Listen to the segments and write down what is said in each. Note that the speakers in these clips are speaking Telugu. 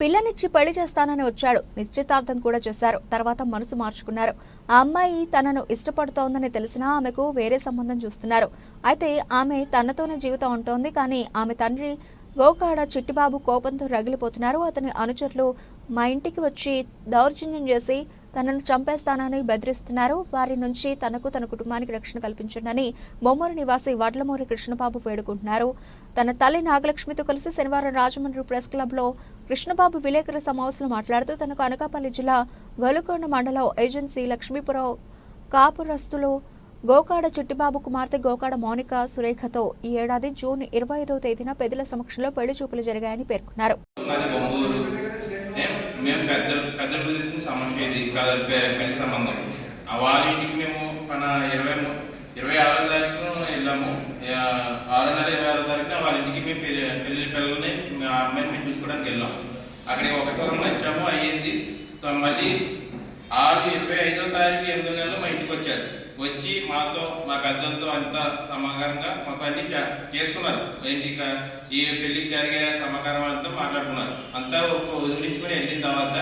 పిల్లనిచ్చి పెళ్ళి చేస్తానని వచ్చాడు. నిశ్చితార్థం కూడా చేశారు. తర్వాత మనసు మార్చుకున్నారు. ఆ అమ్మాయి తనను ఇష్టపడుతోందని తెలిసినా ఆమెకు వేరే సంబంధం చూస్తున్నారు. అయితే ఆమె తనతోనే జీవితం ఉంటోంది కానీ ఆమె తండ్రి గోకాడ చిట్టిబాబు కోపంతో రగిలిపోతున్నారు. అతని అనుచరులు మా ఇంటికి వచ్చి దౌర్జన్యం చేసి తనను చంపేస్తానని బెదిరిస్తున్నారు. వారి నుంచి తనకు తన కుటుంబానికి రక్షణ కల్పించండి బొమ్మరు నివాసి వడ్లమూరి కృష్ణబాబు వేడుకుంటున్నారు. తన తల్లి నాగలక్ష్మితో కలిసి శనివారం రాజమండ్రి ప్రెస్ క్లబ్లో కృష్ణబాబు విలేకరుల సమావేశంలో మాట్లాడుతూ తనకు అనకాపల్లి జిల్లా వెలుకొండ మండలం ఏజెన్సీ లక్ష్మీపురం కాపురస్తులు గోకాడ చిట్టిబాబు కుమార్తె గోకాడ మౌనిక సురేఖతో ఈ ఏడాది జూన్ ఇరవై ఐదవ తేదీన పెద్దల సమక్షంలో పెళ్ళి చూపులు జరిగాయని పేర్కొన్నారు. మాది బొమ్మూరు కాదు పెద్ద పెళ్ళి సంబంధం. వాళ్ళ ఇంటికి మేము మన ఇరవై ఇరవై ఆరో తారీఖున వెళ్ళాము. ఆరో నెల ఇరవై ఆరో తారీఖున వాళ్ళ ఇంటికి మేము పెళ్ళి పెళ్ళి పిల్లల్ని ఆ అమ్మాయిని మేము చూసుకోవడానికి వెళ్ళాం. అక్కడికి ఒకరికొకరు వచ్చాము అయ్యింది. మళ్ళీ ఆరు ఇరవై ఐదో తారీఖు ఎనిమిది నెలలు మా ఇంటికి వచ్చారు. వచ్చి మాతో మా పెద్దలతో అంతా సమాకారంగా మొత్తం అన్ని చేసుకున్నారు. ఇంటికి ఈ పెళ్ళికి జరిగే సమాకారం అంతా మాట్లాడుకున్నారు. అంతా ఒక వదిలించుకొని వెళ్ళిన తర్వాత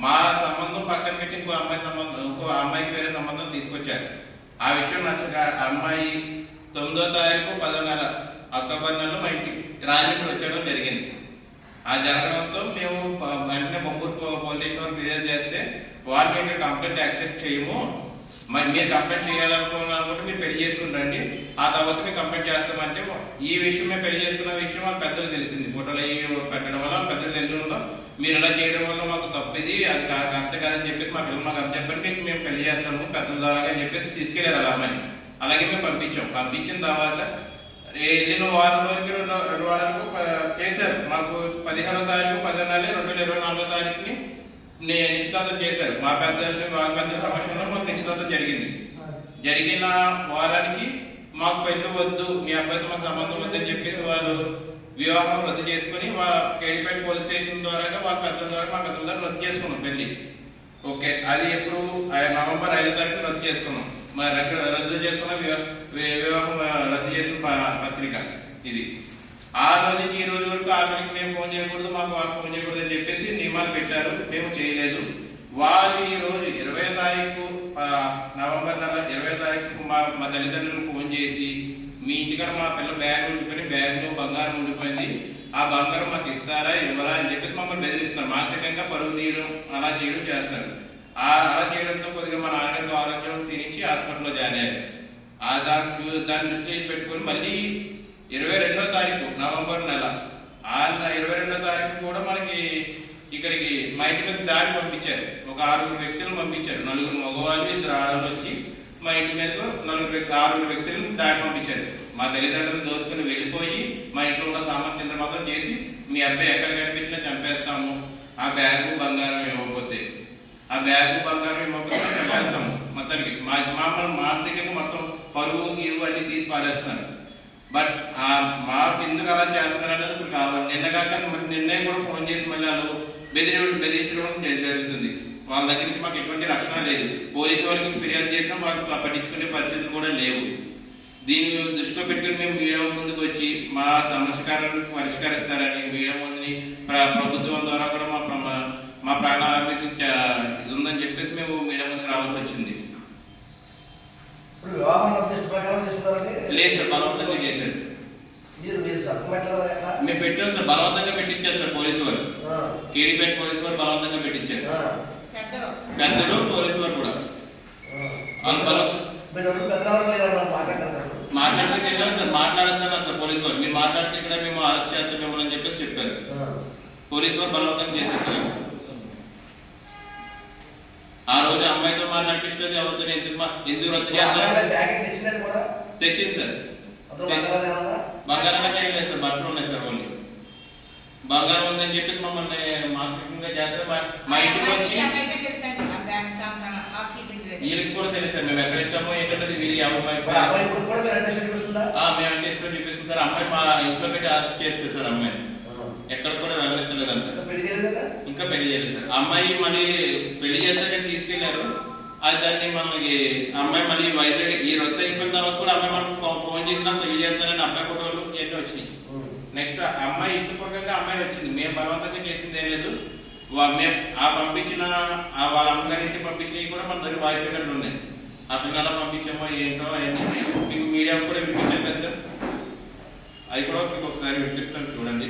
మా సంబంధం పక్కన పెట్టి ఇంకో అమ్మాయి సంబంధం ఇంకో అమ్మాయికి వేరే సంబంధం తీసుకొచ్చారు. ఆ విషయం నచ్చక అమ్మాయి తొమ్మిదో తారీఖు పదో నెల అక్టోబర్ నెలలో మా ఇంటికి రాజమండ్రి వచ్చేయడం జరిగింది. ఆ జరగడంతో మేము వెంటనే బొమ్మూరు పో- పోలీస్ వారు ఫిర్యాదు చేస్తే వాళ్ళు మేము కంప్లైంట్ యాక్సెప్ట్ చేయము మరి మీరు కంప్లైంట్ చేయాలనుకున్నారంటే మీరు పెళ్ళి చేసుకుని రండి. ఆ తర్వాత మేము కంప్లైంట్ చేస్తామంటే ఈ విషయం మేము పెళ్ళి చేసుకున్న విషయం వాళ్ళ పెద్దలు తెలిసింది. ఫోటోలు అవి పెట్టడం వల్ల వాళ్ళ పెద్దలు తెలియడంలో మీరు ఇలా చేయడం వల్ల మాకు తప్పిది అది కరెక్ట్ కాదని చెప్పేసి మా పిల్లలు మాకు చెప్పండి. మీకు మేము పెళ్ళి చేస్తాము పెద్దల ద్వారా అని చెప్పేసి తీసుకెళ్ళారు అలా అమ్మని అలాగే మేము పంపించాం. పంపించిన తర్వాత వెళ్ళిన వారం రోజులకి రెండు రెండు వారాలకు చేశారు. మాకు పదిహేడో తారీఖు పదిహేను రెండు వేల ఇరవై నాలుగో తారీఖుని నిశ్చితార్థం చేశారు. మా పెద్దల్ని వాళ్ళ పెద్ద సమక్షంలో మాకు నిశ్చితార్థం జరిగింది. జరిగిన వారానికి మాకు పెళ్ళి వద్దు మీ అబ్బాయితో మాకు సంబంధం వద్దని చెప్పేసి వాళ్ళు వివాహం రద్దు చేసుకుని కేడిపేట పోలీస్ స్టేషన్ ద్వారా వాళ్ళ పెద్దల ద్వారా మా పెద్దల ద్వారా రద్దు చేసుకున్నాం పెళ్ళి. ఓకే అది ఎప్పుడు? నవంబర్ ఐదో తారీఖు రద్దు చేసుకున్నాం. మరి రద్దు రద్దు చేసుకున్న వివాహం రద్దు చేసిన పత్రిక ఇది. ఆ రోజు నుంచి ఈ రోజు వరకు ఆఖరికి మేము ఫోన్ చేయకూడదు మాకు వాళ్ళు ఫోన్ చేయకూడదు అని చెప్పేసి నియమాలు పెట్టారు. మేము చేయలేదు. వాళ్ళు ఈ రోజు ఇరవై తారీఖు నవంబర్ నెల ఇరవై తారీఖు మా మా తల్లిదండ్రులకు ఫోన్ చేసి మీ ఇంటికాడ మా పిల్ల బ్యాగ్ ఉండిపోయి బ్యాగ్లో బంగారం ఉండిపోయింది. ఆ బంగారం మాకు ఇస్తారా ఇవ్వరా అని చెప్పేసి మమ్మల్ని బెదిరిస్తున్నారు. మానసికంగా పరుగు తీయడం అలా చేయడం చేస్తున్నారు ఆ అలా చేయడంతో కొద్దిగా మా నాన్నగారికి ఆరోగ్యం క్షీణించి హాస్పిటల్లో జాయిన్ అయ్యారు. ఆ దాని చూ- దాన్ని దృష్టిలో పెట్టుకొని మళ్ళీ ఇరవై రెండో తారీఖు నవంబర్ నెల. ఆ నెల ఇరవై రెండో తారీఖు కూడా మనకి ఇక్కడికి మా ఇంటి మీద దాడి పంపించారు. ఒక ఆరుగురు వ్యక్తులను పంపించారు. నలుగురు మగవాళ్ళు ఇద్దరు ఆడవాళ్ళు వచ్చి మా ఇంటి మీద నలుగురు వ్యక్తి ఆరుగురు వ్యక్తులను దాడి పంపించారు. మా తల్లిదండ్రులను దోసుకుని వెళ్ళిపోయి మా ఇంట్లో ఉన్న సామర్థ్యం మాత్రం చేసి మీ అబ్బాయి ఎక్కడ కనిపించినా చంపేస్తాము. ఆ బ్యాగు బంగారం ఇవ్వకపోతే. ఆ బ్యాగు బంగారం ఇవ్వకపోతే చంపేస్తాము. మొత్తానికి మా మమ్మల్ని మానసికంగా మొత్తం పరువు ఇరువు అన్ని తీసి పారేస్తాను బట్ ఆ మాకు ఎందుకు అలా చేస్తున్నారు అనేది ఇప్పుడు కావాలి. నిన్న కాక మరి నిన్నే కూడా ఫోన్ చేసి మళ్ళీ వాళ్ళు బెదిరి బెదిరించడం జరుగుతుంది. వాళ్ళ దగ్గర నుంచి మాకు ఎటువంటి రక్షణ లేదు. పోలీసు వాళ్ళకి ఫిర్యాదు చేసినా వాళ్ళు పట్టించుకునే పరిస్థితులు కూడా లేవు. దీన్ని దృష్టిలో పెట్టుకుని మేము మీడియా ముందుకు వచ్చి మా సమస్యకారాన్ని పరిష్కరిస్తారని మీడియా ముందుని ప్రభుత్వం ద్వారా కూడా మా మా ప్రాణాలకు ఇది ఉందని చెప్పేసి మేము మీడియా ముందుకు రావాల్సి వచ్చింది. వివాహం నిర్దిష్ట ప్రకారం చేస్తున్నారండి? లేదు సార్ బలవంతంగా చేశారు. మీరు మీరు? మేము పెట్టాం సార్ బలవంతంగా పెట్టించారు సార్ పోలీసు వారు. కేడీపేట పోలీసు వారు బలవంతంగా పెట్టించారు. పెద్దలు పోలీసు వారు కూడా. ఆ. వాళ్ళు సార్ మాట్లాడద్దన్నారు సార్ పోలీసు వారు. మీరు మాట్లాడితే ఇక్కడ మేము అరెస్ట్ చేస్తాం మిమ్మల్ని అని చెప్పేసి చెప్పారు. పోలీసు వారు బలవంతం చేసేసారు. ఆ రోజు అమ్మాయితో మాట్లాడిపిస్తుంది ఎవరితో ఎందుకు మా- ఎందుకు రద్దు చేస్తారు తెచ్చింది సార్. బంగారం ఏమన్నా బంగారం అంటే ఏం లేదు సార్. బట్టలు ఉన్నాయి సార్ వాళ్ళు బంగారం ఉందని చెప్పేసి మమ్మల్ని మానసికంగా చేస్తే మా- మా ఇంటికి వచ్చి వీళ్ళకి కూడా తెలుసు సార్. మేము ఎక్కడ ఇచ్చామో ఏంటన్నది వీళ్ళు మా అమ్మాయి మేము అంటే ఇష్టం సార్. అమ్మాయి మా ఇంట్లో పెట్టి అరెస్ట్ చేస్తారు సార్ అమ్మాయి ఎక్కడ కూడా వెళ్ళలేదు అంత. ఇంకా పెళ్ళి చేయలేదు సార్. అమ్మాయి మళ్ళీ పెళ్ళి చేద్దాక తీసుకెళ్ళారు. అది దాన్ని మనకి అమ్మాయి మళ్ళీ వైజాగ్ ఈ రొద్దు అయిపోయిన తర్వాత కూడా అమ్మాయి మనకు ఫో- ఫోన్ చేసినా పెళ్ళి చేస్తానని అబ్బాయి ఫోటోలు ఎన్ని వచ్చినాయి. నెక్స్ట్ అమ్మాయి ఇష్టపూర్వకంగా అమ్మాయి వచ్చింది. మేము బలవంతంగా చేసింది ఏం లేదు. వా- మేము ఆ పంపించిన ఆ వాళ్ళ అమ్మగారి ఇంటికి పంపించినవి కూడా మన దగ్గర వాయిస్ రికార్డులు ఉన్నాయి. అతను ఎలా పంపించామో ఏంటో అవన్నీ మీకు మీడియా కూడా వినిపించాను కదా సార్. అవి కూడా మీకు ఒకసారి వినిపిస్తాను చూడండి.